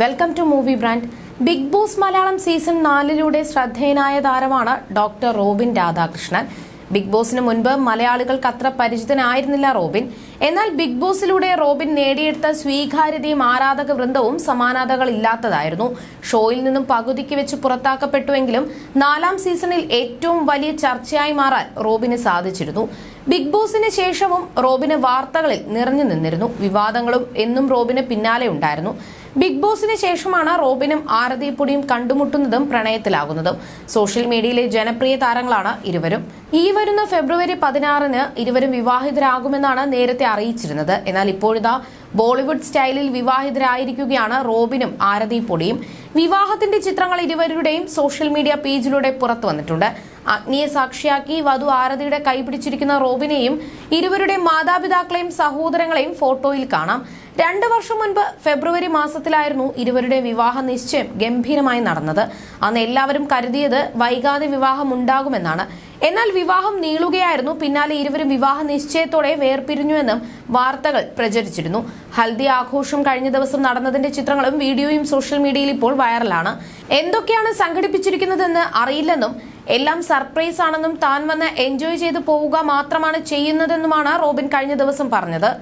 Welcome to movie brand Bigg Boss Malayalam season നാലിലൂടെ ശ്രദ്ധേയനായ താരമാണ് doctor Robin Radhakrishnan. Big ബോസിന് മുൻപ് മലയാളികൾക്ക് അത്ര പരിചിതനായിരുന്നില്ല റോബിൻ. എന്നാൽ ബിഗ് ബോസിലൂടെ റോബിൻ നേടിയെടുത്ത സ്വീകാര്യതയും ആരാധക വൃന്ദവും സമാനതകൾ ഇല്ലാത്തതായിരുന്നു ഷോയിൽ നിന്നും പകുതിക്ക് വെച്ച് പുറത്താക്കപ്പെട്ടുവെങ്കിലും നാലാം സീസണിൽ ഏറ്റവും വലിയ ചർച്ചയായി മാറാൻ റോബിന് സാധിച്ചിരുന്നു. ബിഗ് ബോസിന് ശേഷവും റോബിന് വാർത്തകളിൽ നിറഞ്ഞു നിന്നിരുന്നു. വിവാദങ്ങളും എന്നും റോബിന് പിന്നാലെ ഉണ്ടായിരുന്നു. ബിഗ് ബോസിന് ശേഷമാണ് റോബിനും ആരതിപ്പൊടിയും കണ്ടുമുട്ടുന്നതും പ്രണയത്തിലാകുന്നതും. സോഷ്യൽ മീഡിയയിലെ ജനപ്രിയ താരങ്ങളാണ് ഇരുവരും. ഈ വരുന്ന ഫെബ്രുവരി പതിനാറിന് ഇരുവരും വിവാഹിതരാകുമെന്നാണ് നേരത്തെ അറിയിച്ചിരുന്നത്. എന്നാൽ ഇപ്പോഴിതാ ബോളിവുഡ് സ്റ്റൈലിൽ വിവാഹിതരായിരിക്കുകയാണ് റോബിനും ആരതി പൊടിയും വിവാഹത്തിന്റെ ചിത്രങ്ങൾ ഇരുവരുടെയും സോഷ്യൽ മീഡിയ പേജിലൂടെ പുറത്തു വന്നിട്ടുണ്ട്. അഗ്നിയെ സാക്ഷിയാക്കി വധു ആരതിയുടെ കൈപിടിച്ചിരിക്കുന്ന റോബിനെയും ഇരുവരുടെ മാതാപിതാക്കളെയും സഹോദരങ്ങളെയും ഫോട്ടോയിൽ കാണാം. രണ്ടു വർഷം മുൻപ് ഫെബ്രുവരി മാസത്തിലായിരുന്നു ഇരുവരുടെ വിവാഹ നിശ്ചയം ഗംഭീരമായി നടന്നത്. അന്ന് എല്ലാവരും കരുതിയത് വൈകാതെ വിവാഹം ഉണ്ടാകുമെന്നാണ്. എന്നാൽ വിവാഹം നീളുകയായിരുന്നു. പിന്നാലെ ഇരുവരും വിവാഹ നിശ്ചയത്തോടെ വേർപിരിഞ്ഞുവെന്നും വാർത്തകൾ പ്രചരിച്ചിരുന്നു. ഹൽദി ആഘോഷം കഴിഞ്ഞ ദിവസം നടന്നതിന്റെ ചിത്രങ്ങളും വീഡിയോയും സോഷ്യൽ മീഡിയയിൽ ഇപ്പോൾ വൈറലാണ്. എന്തൊക്കെയാണ് സംഘടിപ്പിച്ചിരിക്കുന്നതെന്ന് അറിയില്ലെന്നും എല്ലാം സർപ്രൈസ് ആണെന്നും താൻ വന്ന് എൻജോയ് ചെയ്തു പോവുക മാത്രമാണ് ചെയ്യുന്നതെന്നുമാണ് റോബിൻ കഴിഞ്ഞ ദിവസം പറഞ്ഞത്.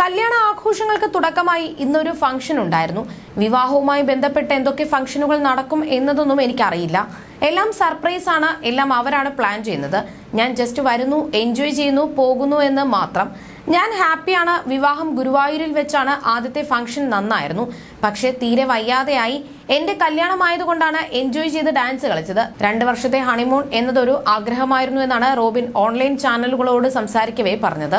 കല്യാണ ആഘോഷങ്ങൾക്ക് തുടക്കമായി ഇന്നൊരു ഫംഗ്ഷൻ ഉണ്ടായിരുന്നു. വിവാഹവുമായി ബന്ധപ്പെട്ട് എന്തൊക്കെ ഫംഗ്ഷനുകൾ നടക്കും എന്നതൊന്നും എനിക്കറിയില്ല. എല്ലാം സർപ്രൈസ് ആണ്. എല്ലാം അവരാണ് പ്ലാൻ ചെയ്യുന്നത്. ഞാൻ ജസ്റ്റ് വരുന്നു എൻജോയ് ചെയ്യുന്നു പോകുന്നു എന്ന് മാത്രം. ഞാൻ ഹാപ്പിയാണ്. വിവാഹം ഗുരുവായൂരിൽ വെച്ചാണ് ആദ്യത്തെ ഫംഗ്ഷൻ നന്നായിരുന്നു. പക്ഷേ തീരെ വയ്യാതെയായി. എന്റെ കല്യാണമായതുകൊണ്ടാണ് എൻജോയ് ചെയ്ത് ഡാൻസ് കളിച്ചത്. രണ്ട് വർഷത്തെ ഹണിമൂൺ എന്നതൊരു ആഗ്രഹമായിരുന്നു എന്നാണ് റോബിൻ ഓൺലൈൻ ചാനലുകളോട് സംസാരിക്കവേ പറഞ്ഞത്.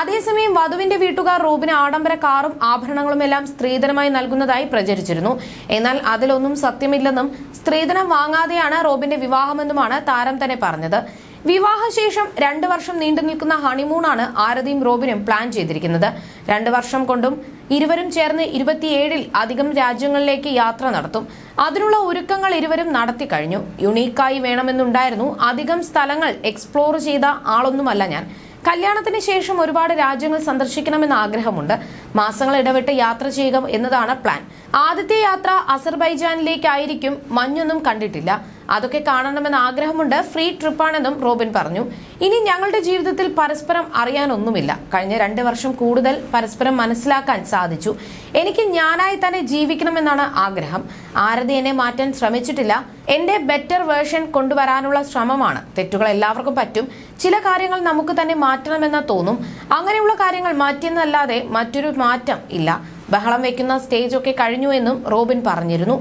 അതേസമയം വധുവിന്റെ വീട്ടുകാർ റോബിന് ആഡംബര കാറും ആഭരണങ്ങളും എല്ലാം സ്ത്രീധനമായി നൽകുന്നതായി പ്രചരിച്ചിരുന്നു. എന്നാൽ അതിലൊന്നും സത്യമില്ലെന്നും സ്ത്രീധനം വാങ്ങാതെയാണ് റോബിന്റെ വിവാഹമെന്നുമാണ് താരം തന്നെ പറഞ്ഞത്. വിവാഹശേഷം രണ്ടു വർഷം നീണ്ടു നിൽക്കുന്ന ഹണിമൂണാണ് ആരതിയും റോബിനും പ്ലാൻ ചെയ്തിരിക്കുന്നത്. രണ്ടു വർഷം കൊണ്ടും ഇരുവരും ചേർന്ന് ഇരുപത്തിയേഴിൽ അധികം രാജ്യങ്ങളിലേക്ക് യാത്ര നടത്തും. അതിനുള്ള ഒരുക്കങ്ങൾ ഇരുവരും നടത്തി കഴിഞ്ഞു. യുണീക്കായി വേണമെന്നുണ്ടായിരുന്നു. അധികം സ്ഥലങ്ങൾ എക്സ്പ്ലോർ ചെയ്ത ആളൊന്നുമല്ല ഞാൻ. കല്യാണത്തിന് ശേഷം ഒരുപാട് രാജ്യങ്ങൾ സന്ദർശിക്കണമെന്ന് ആഗ്രഹമുണ്ട്. മാസങ്ങൾ ഇടവിട്ട് യാത്ര ചെയ്യുക എന്നതാണ് പ്ലാൻ ആദ്യത്തെ യാത്ര അസർബൈജാനിലേക്കായിരിക്കും. മഞ്ഞൊന്നും കണ്ടിട്ടില്ല. അതൊക്കെ കാണണമെന്ന് ആഗ്രഹമുണ്ട്. ഫ്രീ ട്രിപ്പാണെന്നും റോബിൻ പറഞ്ഞു. ഇനി ഞങ്ങളുടെ ജീവിതത്തിൽ പരസ്പരം അറിയാനൊന്നുമില്ല. കഴിഞ്ഞ രണ്ട് വർഷം കൂടുതൽ പരസ്പരം മനസ്സിലാക്കാൻ സാധിച്ചു. എനിക്ക് ഞാനായി തന്നെ ജീവിക്കണമെന്നാണ് ആഗ്രഹം. ആരതി എന്നെ മാറ്റാൻ ശ്രമിച്ചിട്ടില്ല. എന്റെ ബെറ്റർ വേർഷൻ കൊണ്ടുവരാനുള്ള ശ്രമമാണ്. തെറ്റുകൾ എല്ലാവർക്കും പറ്റും. ചില കാര്യങ്ങൾ നമുക്ക് തന്നെ മാറ്റണമെന്ന് തോന്നും. അങ്ങനെയുള്ള കാര്യങ്ങൾ മാറ്റിയെന്നല്ലാതെ മറ്റൊരു മാറ്റം ഇല്ല. ബഹളം വെക്കുന്ന സ്റ്റേജ് ഒക്കെ കഴിഞ്ഞു എന്നും റോബിൻ പറഞ്ഞിരുന്നു.